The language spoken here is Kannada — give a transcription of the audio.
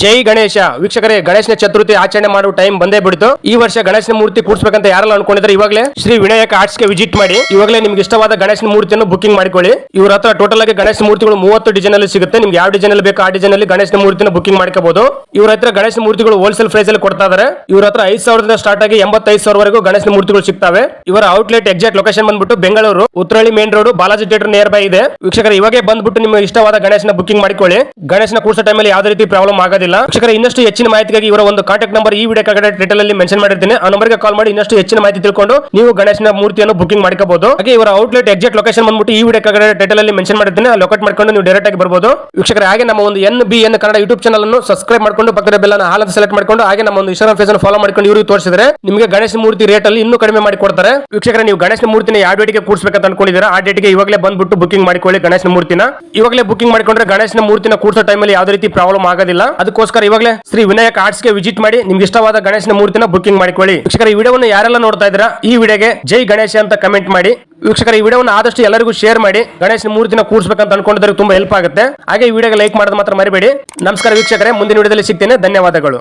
ಜೈ ಗಣೇಶ. ವೀಕ್ಷಕರೇ, ಗಣೇಶನ ಚತುರ್ಥಿ ಆಚರಣೆ ಮಾಡುವ ಟೈಮ್ ಬಂದೇ ಬಿಡ್ತು. ಈ ವರ್ಷ ಗಣೇಶನ ಮೂರ್ತಿ ಕೂಡ್ಸ್ಬೇಕಂತ ಯಾರೆಲ್ಲ ಅನ್ಕೊಂಡಿದ್ರೆ ಇವಾಗಲೇ, ಶ್ರೀ ವಿನಾಯಕ ಆರ್ಟ್ಸ್ಗೆ ವಿಸಿಟ್ ಮಾಡಿ, ಇವಾಗಲೇ ನಿಮ್ಗೆ ಇಷ್ಟವಾದ ಗಣೇಶನ ಮೂರ್ತಿಯನ್ನು ಬುಕಿಂಗ್ ಮಾಡಿಕೊಳ್ಳಿ. ಇವ್ರ ಹತ್ರ ಟೋಟಲ್ ಆಗಿ ಗಣೇಶ ಮೂರ್ತಿಗಳು ಮೂವತ್ತು ಡಿಸೈನ್ ಅಲ್ಲಿ ಸಿಗುತ್ತೆ. ನಿಮ್ಗೆ ಯಾವ ಡಿಸೈನ್ ಅಲ್ಲಿ ಬೇಕು ಆ ಡಿಸೈನ್ ಅಲ್ಲಿ ಗಣೇಶನ ಮೂರ್ತಿನ ಬುಕಿಂಗ್ ಮಾಡ್ಕೋಬಹುದು ಇವ್ರ ಹತ್ರ ಗಣೇಶನ ಮೂರ್ತಿಗಳು ಹೋಲ್ಸೇಲ್ ಪ್ರೈಸ್ ಅಲ್ಲಿ ಕೊಡ್ತಾ ಇದಾರೆ ಇವ್ರ ಹತ್ರ ಐದು ಸಾವಿರದಿಂದ ಸ್ಟಾರ್ಟ್ ಆಗಿ ಎಂಬತ್ತೈದು ಸಾವಿರವರೆಗೂ ಗಣೇಶನ ಮೂರ್ತಿಗಳು ಸಿಗ್ತವೆ. ಇವರ ಔಟ್ಲೆಟ್ ಎಕ್ಸಾಕ್ಟ್ ಲೊಕೇಶನ್ ಬಂದ್ಬಿಟ್ಟು Bengaluru Uttarahalli main road Balaji theatre near by ಇದೆ. ವೀಕ್ಷಕರ, ಇವಾಗೆ ಬಂದ್ಬಿಟ್ಟು ನಿಮ್ಗೆ ಇಷ್ಟವಾದ ಗಣೇಶನ ಬುಕಿಂಗ್ ಮಾಡಿಕೊಳ್ಳಿ. ಗಣೇಶನ ಕೂರ್ಸೋ ಟೈಮಲ್ಲಿ ಯಾವುದೇ ರೀತಿ ಪ್ರಾಬ್ಲಮ್ ಆಗೋದಿಲ್ಲ ಶಿಕ್ಷಕರ ಇನ್ನಷ್ಟು ಹೆಚ್ಚಿನ ಮಾಹಿತಿಗಾಗಿ ಇವರ ಒಂದು ಕಾಂಟ್ಯಾಕ್ಟ್ ನಂಬರ್ ಈ ವಿಡಿಯೋ ಕೆಳಗಡೆ ಟೈಟಲ್ ಅಲ್ಲಿ ಮೆನ್ಷನ್ ಮಾಡಿರ್ತೀನಿ. ಆ ನಂಬರ್ಗೆ ಕಾಲ್ ಮಾಡಿ ಇನ್ನಷ್ಟು ಹೆಚ್ಚಿನ ಮಾಹಿತಿ ತಿಳ್ಕೊಂಡು ನೀವು ಗಣೇಶನ ಮೂರ್ತಿಯನ್ನು ಬುಕಿಂಗ್ ಮಾಡ್ಕೋಬಹುದು. ಹಾಗೆ ಇವರ ಔಟ್ಲೆಟ್ ಎಕ್ಸಾಕ್ಟ್ ಲೊಕೇಶನ್ ಬಂದ್ಬಿಟ್ಟು ಈ ವಿಡಿಯೋ ಕೆಳಗಡೆ ಟೈಟಲ್ ಅಲ್ಲಿ ಮೆನ್ಷನ್ ಮಾಡಿರ್ತೀನಿ. ಆ ಲೊಕೇಟ್ ಮಾಡ್ಕೊಂಡು ನೀವು ಡೈರೆಕ್ಟ್ ಆಗಿ ಬರ್ಬೋದು. ವೀಕ್ಷಕರ, ಹಾಗೆ ನಮ್ಮ ಒಂದು N B N Kannada YouTube channel ಅನ್ನು ಸಬ್ಸ್ಕ್ರೈಬ್ ಮಾಡ್ಕೊಂಡು ಪಕ್ಕದ ಬೆಲ್ಲ ಹಾಲ್ ಸೆಲೆಕ್ಟ್ ಮಾಡ್ಕೊಂಡು ಹಾಗೆ ನಮ್ಮ ಒಂದು ಇನ್ಸ್ಟಾಗ್ರಾಮ್ ಫೇಸ್ ಫಾಲೋ ಮಾಡ್ಕೊಂಡು ಇವ್ರಿಗೆ ತೋರಿಸಿದ್ರೆ ನಿಮಗೆ ಗಣೇಶ ಮೂರ್ತಿ ರೇಟ್ ಅಲ್ಲಿ ಇನ್ನೂ ಕಡಿಮೆ ಮಾಡಿ ಕೊಡ್ತಾರೆ. ವೀಕ್ಷಕರ, ನೀವು ಗಣೇಶನ ಮೂರ್ತಿನ ಯಾವ ಡೇಟ್ಗೆ ಕೂಡಿಸಬೇಕಂತ ಅನ್ಕೊಂಡಿದ್ದೀರಾ, ಆ ಡೇಟ್ಗೆ ಇವಾಗಲೇ ಬಂದ್ಬಿಟ್ಟು ಬುಕಿಂಗ್ ಮಾಡಿಕೊಳ್ಳಿ ಗಣೇಶನ ಮೂರ್ತಿನ. ಇವಾಗಲೇ ಬುಕಿಂಗ್ ಮಾಡಿಕೊಂಡ್ರೆ ಗಣೇಶನ ಮೂರ್ತಿನ ಕೂಡಿಸೋ ಟೈಮಲ್ಲಿ ಯಾವುದೇ ರೀತಿ ಪ್ರಾಬ್ಲಮ್ ಆಗೋದಿಲ್ಲ. ಅದಕ್ಕೋಸ್ಕರ ಇವಾಗಲೇ ಶ್ರೀ ವಿನಾಯಕ ಆರ್ಟ್ಸ್ಗೆ ವಿಸಿಟ್ ಮಾಡಿ ನಿಮ್ಗೆ ಇಷ್ಟವಾದ ಗಣೇಶನ ಮೂರ್ತಿನ ಬುಕಿಂಗ್ ಮಾಡಿಕೊಳ್ಳಿ. ವೀಕ್ಷಕರ, ಈ ವಿಡಿಯೋವನ್ನು ಯಾರೆಲ್ಲ ನೋಡ್ತಾ ಇದ್ರ ಈ ವಿಡಿಯೋಗೆ ಜೈ ಗಣೇಶ ಅಂತ ಕಮೆಂಟ್ ಮಾಡಿ. ವೀಕ್ಷಕರ, ಈ ವಿಡಿಯೋವನ್ನು ಆದಷ್ಟು ಎಲ್ಲರಿಗೂ ಶೇರ್ ಮಾಡಿ, ಗಣೇಶನ ಮೂರ್ತಿನ ಕೂರಿಸಬೇಕಂತ ಅನ್ಕೊಂಡಿದ್ರೆ ತುಂಬಾ ಹೆಲ್ಪ್ ಆಗುತ್ತೆ. ಹಾಗೆ ಈ ವಿಡಿಯೋಗೆ ಲೈಕ್ ಮಾಡೋದು ಮಾತ್ರ ಮರಿಬೇಡಿ. ನಮಸ್ಕಾರ ವೀಕ್ಷಕರೇ, ಮುಂದಿನ ವಿಡಿಯೋದಲ್ಲಿ ಸಿಗ್ತೇನೆ. ಧನ್ಯವಾದಗಳು.